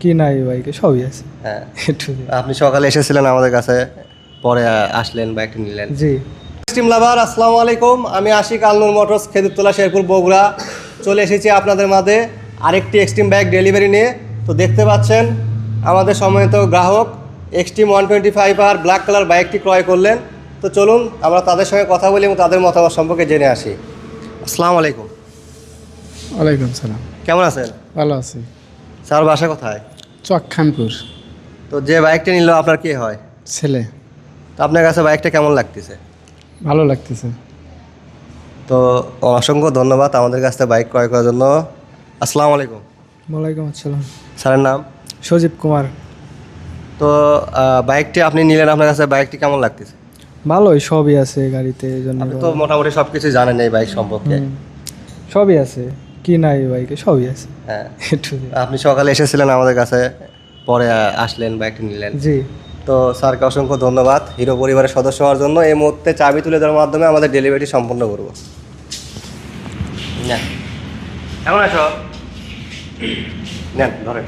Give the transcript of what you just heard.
কি নাই বাইকে সবই আছে। হ্যাঁ। একটু আপনি সকালে এসেছিলেন আমাদের কাছে পরে আসলেন বাইকটা নিলেন। জি। স্টিম লাভার আসসালামু আলাইকুম। আমি আশিক আলনুর মোটরস খেদুতলা শেরপুর বগুড়া। চলে এসেছি আপনাদের মাঝে আরেকটি এক্সট্রিম বাইক ডেলিভারি নিয়ে। তো দেখতে পাচ্ছেন আমাদের সম্মানিত গ্রাহক এক্সট্রিম ওয়ান টোয়েন্টি ফাইভ আর ব্ল্যাক কালার বাইকটি ক্রয় করলেন। তো চলুন আমরা তাদের সঙ্গে কথা বলি এবং তাদের মতামত সম্পর্কে জেনে আসি। আসসালামু আলাইকুম। ওয়ালাইকুম সালাম। কেমন আছেন? ভালো আছি। স্যার বাসা কোথায়? চক খানপুর তো যে বাইকটা নিল আপনার কে হয়? ছেলে। তো আপনার কাছে বাইকটা কেমন লাগতেছে? ভালো লাগতেছে। তো অসংখ্য ধন্যবাদ আমাদের কাছ থেকে বাইক ক্রয় করার জন্য। আসসালামু আলাইকুম। ওয়ালাইকুম আসসালাম। স্যারের নাম? সজীব কুমার। তো বাইকটি আপনি নিলেন আপনার কাছে বাইকটি কেমন লাগতেছে? ভালোই সবই আছে গাড়িতে এই জন্য আপনি তো মোটামুটি সব কিছু জানেন এই বাইক সম্পর্কে। সবই আছে। কি নাই বাইকে সবই আছে। হ্যাঁ। একটু আপনি সকালে এসেছিলেন আমাদের কাছে পরে আসলেন বাইকটি নিলেন। জি। তো স্যারকে অসংখ্য ধন্যবাদ হিরো পরিবারের সদস্য হওয়ার জন্য। এই মুহূর্তে চাবি তুলে দেওয়ার মাধ্যমে আমাদের ডেলিভারি সম্পন্ন করব। নেন। কেমন আছো? নেন ধরেন।